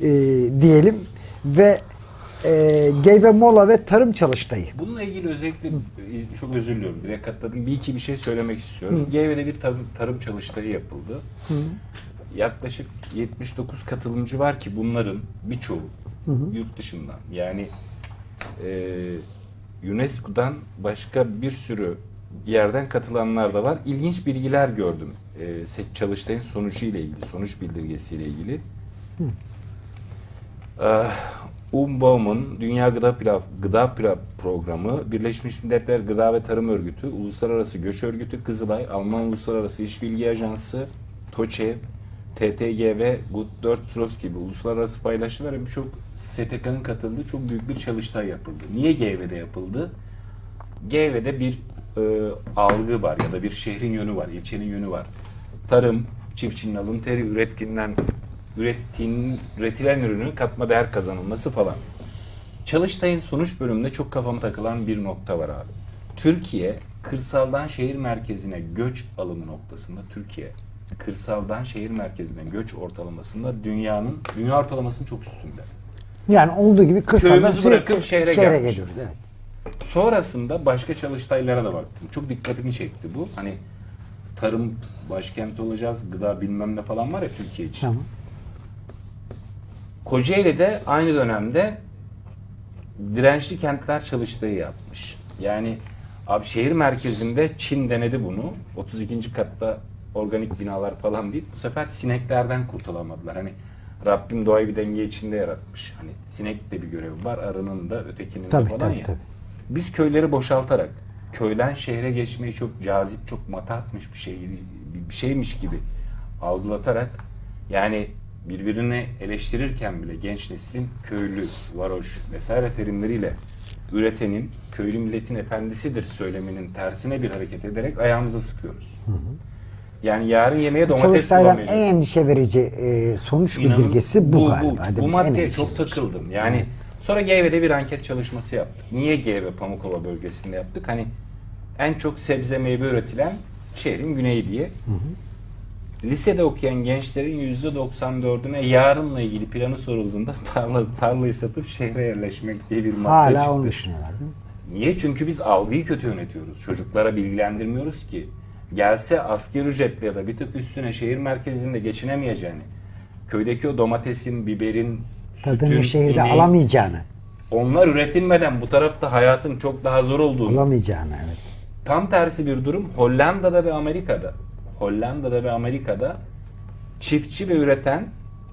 e, diyelim ve e, Geyve Mola ve Tarım Çalıştayı. Bununla ilgili özellikle çok özür diliyorum. Direkt atladım. Bir iki bir şey söylemek istiyorum. GV'de bir tarım, tarım çalıştayı yapıldı. Yaklaşık 79 katılımcı var ki bunların birçoğu yurt dışından. Yani e, UNESCO'dan başka bir sürü yerden katılanlar da var. İlginç bilgiler gördüm. E, çalıştayın sonucu ile ilgili, sonuç bildirgesiyle ilgili. Ee, Dünya Gıda, Pilav, Gıda Pilav Programı, Birleşmiş Milletler Gıda ve Tarım Örgütü, Uluslararası Göç Örgütü, Kızılay, Alman Uluslararası İş Bilgi Ajansı, TOÇEV, TTG ve Good 4 Trust gibi uluslararası paylaşımlar ve birçok STK'nın katıldığı çok büyük bir çalıştay yapıldı. Niye GV'de yapıldı? GV'de bir e, algı var ya da bir şehrin yönü var, ilçenin yönü var. Tarım, çiftçinin alın teri, ürettiğinden ürettiğin, üretilen ürünün katma değer kazanılması falan. Çalıştay'ın sonuç bölümünde çok kafama takılan bir nokta var abi. Türkiye kırsaldan şehir merkezine göç alımı noktasında Türkiye kırsaldan şehir merkezine göç ortalamasında dünyanın dünya ortalamasının çok üstünde. Yani olduğu gibi kırsaldan Köyümüzü sürekli bırakıp şehre şehre gelmişiz. geliyoruz. Evet. Sonrasında başka çalıştaylara da baktım. Çok dikkatimi çekti bu. Hani tarım başkenti olacağız, gıda bilmem ne falan var ya Türkiye için. Tamam. Kocaeli'de aynı dönemde dirençli kentler çalıştayı yapmış. Yani abi şehir merkezinde Çin denedi bunu. 32. katta organik binalar falan değil. Bu sefer sineklerden kurtulamadılar. Hani Rabbim doğayı bir denge içinde yaratmış. Hani sinek de bir görevi var, arının da ötekinin Tabii, de falan tabii, ya. tabii. Biz köyleri boşaltarak köyden şehre geçmeyi çok cazip, çok matahmış bir şey bir şeymiş gibi algılatarak yani birbirini eleştirirken bile genç neslin köylü, varoş vesaire terimleriyle üretenin köylü milletin efendisidir söyleminin tersine bir hareket ederek ayağımıza sıkıyoruz. Yani yarın yemeğe domates Çalıştay'dan en bulamayacağız. endişe verici e, sonuç İnanın bildirgesi bu, bu, galiba. Bu, bu? En maddeye çok takıldım. Yani sonra GV'de bir anket çalışması yaptık. Niye GV Pamukova bölgesinde yaptık? Hani en çok sebze meyve üretilen şehrin güneyi diye. Lisede okuyan gençlerin %94'üne yarınla ilgili planı sorulduğunda tarla, tarlayı satıp şehre yerleşmek diye bir madde Hala çıktı. onu düşünüyorlar değil mi? Niye? Çünkü biz algıyı kötü yönetiyoruz. Çocuklara bilgilendirmiyoruz ki. Gelse asgari ücretle ya da bir tık üstüne şehir merkezinde geçinemeyeceğini, köydeki o domatesin, biberin, Tadını sütün, şehirde ineğin, alamayacağını, onlar üretilmeden bu tarafta hayatın çok daha zor olduğunu, alamayacağını evet. Tam tersi bir durum Hollanda'da ve Amerika'da. Hollanda'da ve Amerika'da çiftçi ve üreten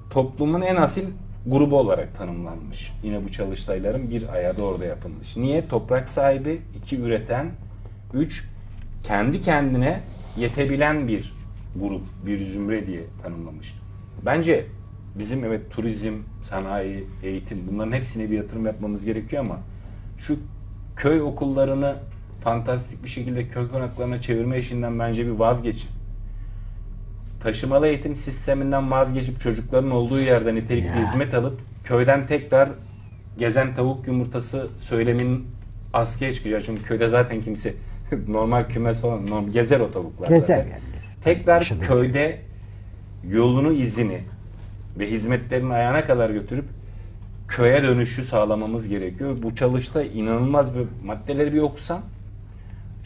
toplumun en asil grubu olarak tanımlanmış. Yine bu çalıştayların bir ayağı da orada yapılmış. Niye? Toprak sahibi, iki üreten, üç kendi kendine yetebilen bir grup, bir zümre diye tanımlamış. Bence bizim evet turizm, sanayi, eğitim bunların hepsine bir yatırım yapmamız gerekiyor ama şu köy okullarını fantastik bir şekilde köy konaklarına çevirme işinden bence bir vazgeçin. Taşımalı eğitim sisteminden vazgeçip çocukların olduğu yerden nitelikli Ya. hizmet alıp köyden tekrar gezen tavuk yumurtası söylemin askıya çıkacak. Çünkü köyde zaten kimse normal kümes falan normal, gezer o tavuklar Gezer zaten. yani. Tekrar Yaşadığı köyde yolunu izini ve hizmetlerini ayağına kadar götürüp köye dönüşü sağlamamız gerekiyor. Bu çalışta inanılmaz bir maddeleri bir okusan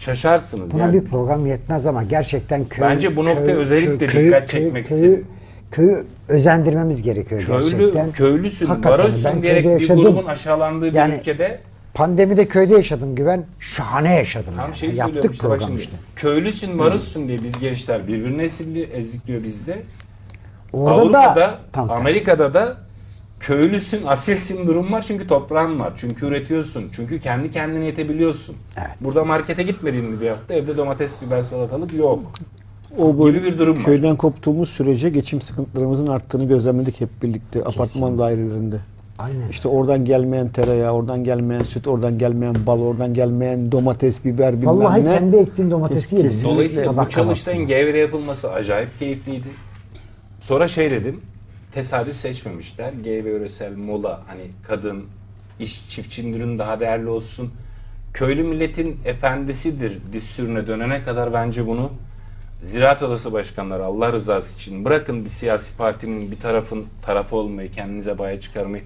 şaşarsınız. Buna yani. bir program yetmez ama gerçekten köy, Bence bu noktaya köy- özellikle köy- dikkat köy- çekmek köyü, istedim. köyü özendirmemiz gerekiyor Köylü, gerçekten. köylüsün, Hakikaten varoşsun diyerek bir grubun aşağılandığı bir Yani ülkede Pandemide köyde yaşadım güven. Şahane yaşadım. tam yani. şey Yaptık işte bak program şimdi. işte. Köylüsün, varossun diye biz gençler birbirini ezikliyor, ezikliyor bizde. Orada Avrupa'da, da tam. Amerika'da da köylüsün, asilsin durum var çünkü toprağın var. Çünkü üretiyorsun. Çünkü kendi kendine yetebiliyorsun. Evet. Burada markete gitmediğin bir hafta evde domates, biber, salatalık yok. O böyle bir durum var. köyden koptuğumuz sürece geçim sıkıntılarımızın arttığını gözlemledik hep birlikte apartman dairelerinde. Aynen. İşte oradan gelmeyen tereyağı, oradan gelmeyen süt, oradan gelmeyen bal, oradan gelmeyen domates, biber bilmem Vallahi ne. kendi ektiğin domatesi Kesin- yedim. Dolayısıyla bu çalıştayın. GV'de yapılması acayip keyifliydi. Sonra şey dedim, tesadüf seçmemişler. GV Öresel Mola hani kadın, iş çiftçinin ürünü daha değerli olsun. Köylü milletin efendisidir düsturuna dönene kadar bence bunu Ziraat Odası başkanları Allah rızası için bırakın bir siyasi partinin bir tarafın tarafı olmayı, kendinize baya çıkarmayı.